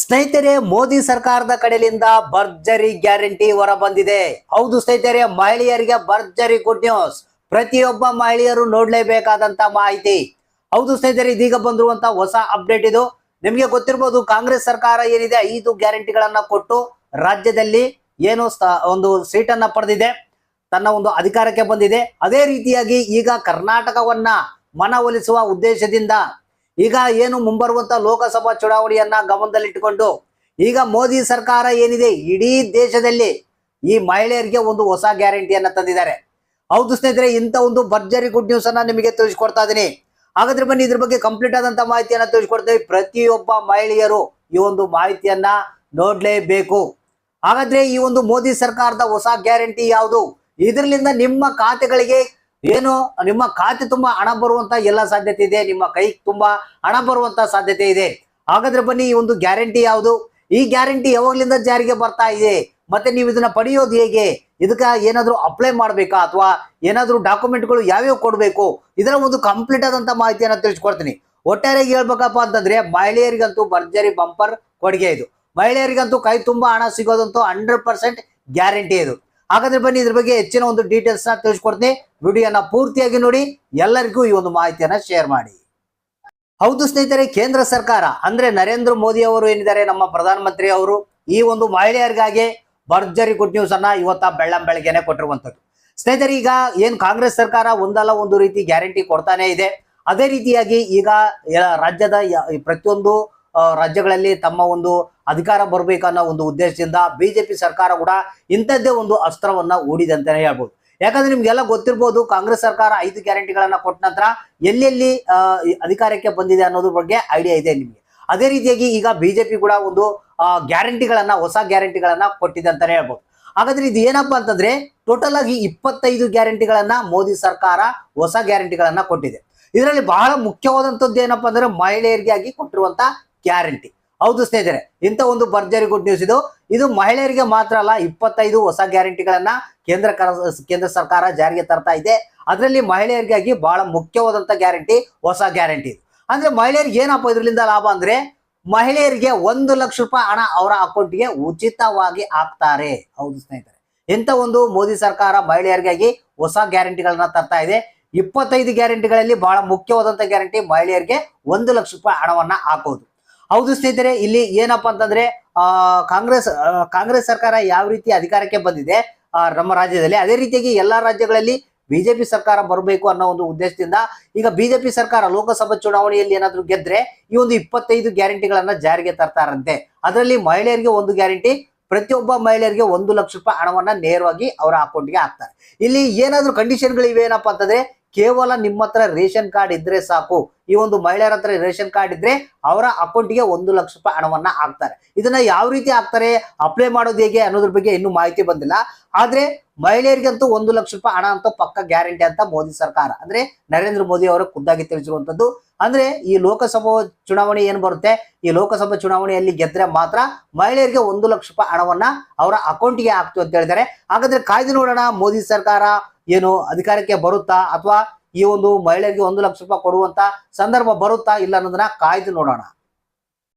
ಸ್ನೇಹಿತರೆ, ಮೋದಿ ಸರ್ಕಾರದ ಕಡೆಯಿಂದ ಭರ್ಜರಿ ಗ್ಯಾರಂಟಿ ಹೊರ ಬಂದಿದೆ ಹೌದು ಸ್ನೇಹಿತರೆ, ಮಹಿಳೆಯರಿಗೆ ಭರ್ಜರಿ ಗುಡ್ ನ್ಯೂಸ್ ಪ್ರತಿಯೊಬ್ಬ ಮಹಿಳೆಯರು ನೋಡ್ಲೇಬೇಕಾದಂತ ಮಾಹಿತಿ. ಹೌದು ಸ್ನೇಹಿತರೆ, ಇದೀಗ ಬಂದಿರುವಂತ ಹೊಸ ಅಪ್ಡೇಟ್ ಇದು. ನಿಮಗೆ ಗೊತ್ತಿರಬಹುದು ಕಾಂಗ್ರೆಸ್ ಸರ್ಕಾರ ಏನಿದೆ? ಐದು ಗ್ಯಾರಂಟಿಗಳನ್ನ ಕೊಟ್ಟು ರಾಜ್ಯದಲ್ಲಿ ಏನು ಒಂದು ಸೀಟನ್ನ ಪಡೆದಿದೆ. ತನ್ನ ಒಂದು ಅಧಿಕಾರಕ್ಕೆ ಬಂದಿದೆ. ಅದೇ ರೀತಿಯಾಗಿ ಈಗ ಕರ್ನಾಟಕವನ್ನ ಮನವೊಲಿಸುವ ಉದ್ದೇಶದಿಂದ ಈಗ ಏನು ಮುಂಬರುವಂತ ಲೋಕಸಭಾ ಚುನಾವಣೆಯನ್ನ ಗಮನದಲ್ಲಿಟ್ಟುಕೊಂಡು ಈಗ ಮೋದಿ ಸರ್ಕಾರ ಏನಿದೆ? ಇಡೀ ದೇಶದಲ್ಲಿ ಈ ಮಹಿಳೆಯರಿಗೆ ಒಂದು ಹೊಸ ಗ್ಯಾರಂಟಿಯನ್ನ ತಂದಿದ್ದಾರೆ. ಹೌದು ಸ್ನೇಹಿತರೆ, ಇಂಥ ಒಂದು ಭರ್ಜರಿ ಗುಡ್ ನ್ಯೂಸ್ ಅನ್ನ ನಿಮಗೆ ತಿಳಿಸ್ಕೊಡ್ತಾ ಇದ್ದೀನಿ ಹಾಗಾದ್ರೆ ಬನ್ನಿ, ಇದ್ರ ಬಗ್ಗೆ ಕಂಪ್ಲೀಟ್ ಆದಂತ ಮಾಹಿತಿಯನ್ನ ತಿಳಿಸ್ಕೊಡ್ತೇವೆ. ಪ್ರತಿಯೊಬ್ಬ ಮಹಿಳೆಯರು ಈ ಒಂದು ಮಾಹಿತಿಯನ್ನ ನೋಡ್ಲೇಬೇಕು. ಹಾಗಾದ್ರೆ ಈ ಒಂದು ಮೋದಿ ಸರ್ಕಾರದ ಹೊಸ ಗ್ಯಾರಂಟಿ ಯಾವುದು? ಇದರಿಂದ ನಿಮ್ಮ ಖಾತೆಗಳಿಗೆ ಏನು? ನಿಮ್ಮ ಖಾತೆ ತುಂಬಾ ಹಣ ಬರುವಂತ ಎಲ್ಲ ಸಾಧ್ಯತೆ ಇದೆ. ನಿಮ್ಮ ಕೈ ತುಂಬಾ ಹಣ ಬರುವಂತ ಸಾಧ್ಯತೆ ಇದೆ. ಹಾಗಾದ್ರೆ ಬನ್ನಿ, ಈ ಒಂದು ಗ್ಯಾರಂಟಿ ಯಾವುದು? ಈ ಗ್ಯಾರಂಟಿ ಯಾವಾಗ್ಲಿಂದ ಜಾರಿಗೆ ಬರ್ತಾ ಇದೆ? ಮತ್ತೆ ನೀವು ಇದನ್ನ ಪಡೆಯೋದು ಹೇಗೆ? ಇದಕ್ಕ ಏನಾದ್ರೂ ಅಪ್ಲೈ ಮಾಡ್ಬೇಕಾ? ಅಥವಾ ಏನಾದ್ರೂ ಡಾಕ್ಯುಮೆಂಟ್ಗಳು ಯಾವ್ಯಾವ ಕೊಡ್ಬೇಕು? ಇದರ ಒಂದು ಕಂಪ್ಲೀಟ್ ಆದಂತ ಮಾಹಿತಿಯನ್ನು ತಿಳಿಸ್ಕೊಡ್ತೀನಿ. ಒಟ್ಟಾರೆಯಾಗಿ ಹೇಳ್ಬೇಕಪ್ಪ ಅಂತಂದ್ರೆ, ಮಹಿಳೆಯರಿಗಂತೂ ಭರ್ಜರಿ ಬಂಪರ್ ಕೊಡುಗೆ ಇದು. ಮಹಿಳೆಯರಿಗಂತೂ ಕೈ ತುಂಬಾ ಹಣ ಸಿಗೋದಂತೂ ಹಂಡ್ರೆಡ್ ಪರ್ಸೆಂಟ್ ಗ್ಯಾರಂಟಿ ಇದು. ಹಾಗಾದ್ರೆ ಬನ್ನಿ ಇದ್ರ ಬಗ್ಗೆ ಹೆಚ್ಚಿನ ಒಂದು ಡೀಟೇಲ್ಸ್ನ ತಿಳಿಸ್ಕೊಡ್ತೀನಿ. ವಿಡಿಯೋನ ಪೂರ್ತಿಯಾಗಿ ನೋಡಿ, ಎಲ್ಲರಿಗೂ ಈ ಒಂದು ಮಾಹಿತಿಯನ್ನ ಶೇರ್ ಮಾಡಿ. ಹೌದು ಸ್ನೇಹಿತರೆ, ಕೇಂದ್ರ ಸರ್ಕಾರ, ಅಂದ್ರೆ ನರೇಂದ್ರ ಮೋದಿ ಅವರು ಏನಿದ್ದಾರೆ, ನಮ್ಮ ಪ್ರಧಾನಮಂತ್ರಿ ಅವರು ಈ ಒಂದು ಮಹಿಳೆಯರಿಗಾಗಿ ಭರ್ಜರಿ ಗುಡ್ ನ್ಯೂಸ್ ಅನ್ನ ಇವತ್ತ ಬೆಳ್ಳಂ ಬೆಳಗ್ಗೆನೆ ಕೊಟ್ಟಿರುವಂತದ್ದು ಸ್ನೇಹಿತರೆ, ಈಗ ಏನ್ ಕಾಂಗ್ರೆಸ್ ಸರ್ಕಾರ ಒಂದಲ್ಲ ಒಂದು ರೀತಿ ಗ್ಯಾರಂಟಿ ಕೊಡ್ತಾನೆ ಇದೆ. ಅದೇ ರೀತಿಯಾಗಿ ಈಗ ರಾಜ್ಯದ ಪ್ರತಿಯೊಂದು ರಾಜ್ಯಗಳಲ್ಲಿ ತಮ್ಮ ಒಂದು ಅಧಿಕಾರ ಬರಬೇಕನ್ನೋ ಒಂದು ಉದ್ದೇಶದಿಂದ ಬಿಜೆಪಿ ಸರ್ಕಾರ ಕೂಡ ಇಂಥದ್ದೇ ಒಂದು ಅಸ್ತ್ರವನ್ನ ಹೂಡಿದೆ ಅಂತಾನೆ ಹೇಳ್ಬೋದು. ಯಾಕಂದ್ರೆ ನಿಮ್ಗೆಲ್ಲ ಗೊತ್ತಿರ್ಬೋದು ಕಾಂಗ್ರೆಸ್ ಸರ್ಕಾರ ಐದು ಗ್ಯಾರಂಟಿಗಳನ್ನ ಕೊಟ್ಟ ನಂತರ ಎಲ್ಲೆಲ್ಲಿ ಅಧಿಕಾರಕ್ಕೆ ಬಂದಿದೆ ಅನ್ನೋದ್ರ ಬಗ್ಗೆ ಐಡಿಯಾ ಇದೆ ನಿಮಗೆ. ಅದೇ ರೀತಿಯಾಗಿ ಈಗ ಬಿಜೆಪಿ ಕೂಡ ಒಂದು ಗ್ಯಾರಂಟಿಗಳನ್ನ, ಹೊಸ ಗ್ಯಾರಂಟಿಗಳನ್ನ ಕೊಟ್ಟಿದೆ ಅಂತಾನೆ ಹೇಳ್ಬೋದು. ಹಾಗಾದ್ರೆ ಇದು ಏನಪ್ಪಾ ಅಂತಂದ್ರೆ ಟೋಟಲ್ ಆಗಿ ಇಪ್ಪತ್ತೈದು ಗ್ಯಾರಂಟಿಗಳನ್ನ ಮೋದಿ ಸರ್ಕಾರ ಹೊಸ ಗ್ಯಾರಂಟಿಗಳನ್ನ ಕೊಟ್ಟಿದೆ. ಇದರಲ್ಲಿ ಬಹಳ ಮುಖ್ಯವಾದಂತದ್ದು ಏನಪ್ಪಾ ಅಂದ್ರೆ ಮಹಿಳೆಯರಿಗೆ ಆಗಿ ಕೊಟ್ಟಿರುವಂತ ಗ್ಯಾರಂಟಿ. ಹೌದು ಸ್ನೇಹಿತರೆ, ಇಂಥ ಒಂದು ಭರ್ಜರಿ ಗುಡ್ ನ್ಯೂಸ್ ಇದು. ಇದು ಮಹಿಳೆಯರಿಗೆ ಮಾತ್ರ ಅಲ್ಲ, ಇಪ್ಪತ್ತೈದು ಹೊಸ ಗ್ಯಾರಂಟಿಗಳನ್ನ ಕೇಂದ್ರ ಕೇಂದ್ರ ಸರ್ಕಾರ ಜಾರಿಗೆ ತರ್ತಾ ಇದೆ. ಅದರಲ್ಲಿ ಮಹಿಳೆಯರಿಗಾಗಿ ಬಹಳ ಮುಖ್ಯವಾದಂತ ಗ್ಯಾರಂಟಿ ಹೊಸ ಗ್ಯಾರಂಟಿ ಅಂದ್ರೆ ಮಹಿಳೆಯರಿಗೆ ಏನಪ್ಪ ಇದರಿಂದ ಲಾಭ ಅಂದ್ರೆ, ಮಹಿಳೆಯರಿಗೆ ಒಂದು ಲಕ್ಷ ರೂಪಾಯಿ ಹಣ ಅವರ ಅಕೌಂಟ್ಗೆ ಉಚಿತವಾಗಿ ಹಾಕ್ತಾರೆ. ಹೌದು ಸ್ನೇಹಿತರೆ. ಇಂಥ ಒಂದು ಮೋದಿ ಸರ್ಕಾರ ಮಹಿಳೆಯರಿಗಾಗಿ ಹೊಸ ಗ್ಯಾರಂಟಿಗಳನ್ನ ತರ್ತಾ ಇದೆ. ಇಪ್ಪತ್ತೈದು ಗ್ಯಾರಂಟಿಗಳಲ್ಲಿ ಬಹಳ ಮುಖ್ಯವಾದಂತ ಗ್ಯಾರಂಟಿ ಮಹಿಳೆಯರಿಗೆ ಒಂದು ಲಕ್ಷ ರೂಪಾಯಿ ಹಣವನ್ನ ಹಾಕೋದು. ಹೌದು ಸ್ನೇಹಿತರೆ, ಇಲ್ಲಿ ಏನಪ್ಪ ಅಂತಂದ್ರೆ, ಆ, ಕಾಂಗ್ರೆಸ್ ಕಾಂಗ್ರೆಸ್ ಸರ್ಕಾರ ಯಾವ ರೀತಿ ಅಧಿಕಾರಕ್ಕೆ ಬಂದಿದೆ ನಮ್ಮ ರಾಜ್ಯದಲ್ಲಿ, ಅದೇ ರೀತಿಯಾಗಿ ಎಲ್ಲಾ ರಾಜ್ಯಗಳಲ್ಲಿ ಬಿಜೆಪಿ ಸರ್ಕಾರ ಬರಬೇಕು ಅನ್ನೋ ಒಂದು ಉದ್ದೇಶದಿಂದ, ಈಗ ಬಿಜೆಪಿ ಸರ್ಕಾರ ಲೋಕಸಭಾ ಚುನಾವಣೆಯಲ್ಲಿ ಏನಾದ್ರು ಗೆದ್ರೆ, ಈ ಒಂದು ಇಪ್ಪತ್ತೈದು ಗ್ಯಾರಂಟಿಗಳನ್ನ ಜಾರಿಗೆ ತರ್ತಾರಂತೆ. ಅದರಲ್ಲಿ ಮಹಿಳೆಯರಿಗೆ ಒಂದು ಗ್ಯಾರಂಟಿ, ಪ್ರತಿಯೊಬ್ಬ ಮಹಿಳೆಯರಿಗೆ ಒಂದು ಲಕ್ಷ ರೂಪಾಯಿ ಹಣವನ್ನ ನೇರವಾಗಿ ಅವರ ಅಕೌಂಟ್ಗೆ ಹಾಕ್ತಾರೆ. ಇಲ್ಲಿ ಏನಾದ್ರೂ ಕಂಡೀಷನ್ಗಳು ಏನಪ್ಪಾ ಅಂತಂದ್ರೆ, ಕೇವಲ ನಿಮ್ಮ ರೇಷನ್ ಕಾರ್ಡ್ ಇದ್ರೆ ಸಾಕು ಈ ಒಂದು ಮಹಿಳೆಯರ ಹತ್ರ ರೇಷನ್ ಕಾರ್ಡ್ ಇದ್ರೆ ಅವರ ಅಕೌಂಟ್ಗೆ ಒಂದು ಲಕ್ಷ ರೂಪಾಯಿ ಹಣವನ್ನ ಹಾಕ್ತಾರೆ. ಇದನ್ನ ಯಾವ ರೀತಿ ಹಾಕ್ತಾರೆ ಅಪ್ಲೈ ಮಾಡೋದು ಹೇಗೆ ಅನ್ನೋದ್ರ ಬಗ್ಗೆ ಇನ್ನೂ ಮಾಹಿತಿ ಬಂದಿಲ್ಲ. ಆದ್ರೆ ಮಹಿಳೆಯರಿಗಂತೂ ಒಂದು ಲಕ್ಷ ರೂಪಾಯಿ ಹಣ ಅಂತ ಪಕ್ಕ ಗ್ಯಾರಂಟಿ ಅಂತ ಮೋದಿ ಸರ್ಕಾರ, ಅಂದ್ರೆ ನರೇಂದ್ರ ಮೋದಿ ಅವರು ಖುದ್ದಾಗಿ ತಿಳಿಸಿರುವಂತದ್ದು. ಅಂದ್ರೆ ಈ ಲೋಕಸಭಾ ಚುನಾವಣೆ ಏನ್ ಬರುತ್ತೆ? ಈ ಲೋಕಸಭಾ ಚುನಾವಣೆಯಲ್ಲಿ ಗೆದ್ರೆ ಮಾತ್ರ ಮಹಿಳೆಯರಿಗೆ ಒಂದು ಲಕ್ಷ ರೂಪಾಯಿ ಹಣವನ್ನ ಅವರ ಅಕೌಂಟ್ಗೆ ಹಾಕ್ತು ಅಂತ ಹೇಳಿದ್ದಾರೆ. ಹಾಗಾದ್ರೆ ಕಾಯ್ದು ನೋಡೋಣ ಮೋದಿ ಸರ್ಕಾರ ಏನು ಅಧಿಕಾರಕ್ಕೆ ಬರುತ್ತಾ ಅಥವಾ ಈ ಒಂದು ಮಹಿಳೆಯರಿಗೆ ಒಂದು ಲಕ್ಷ ರೂಪಾಯಿ ಕೊಡುವಂತ ಸಂದರ್ಭ ಬರುತ್ತಾ ಇಲ್ಲ ಅನ್ನೋದನ್ನ ಕಾಯ್ದು ನೋಡೋಣ.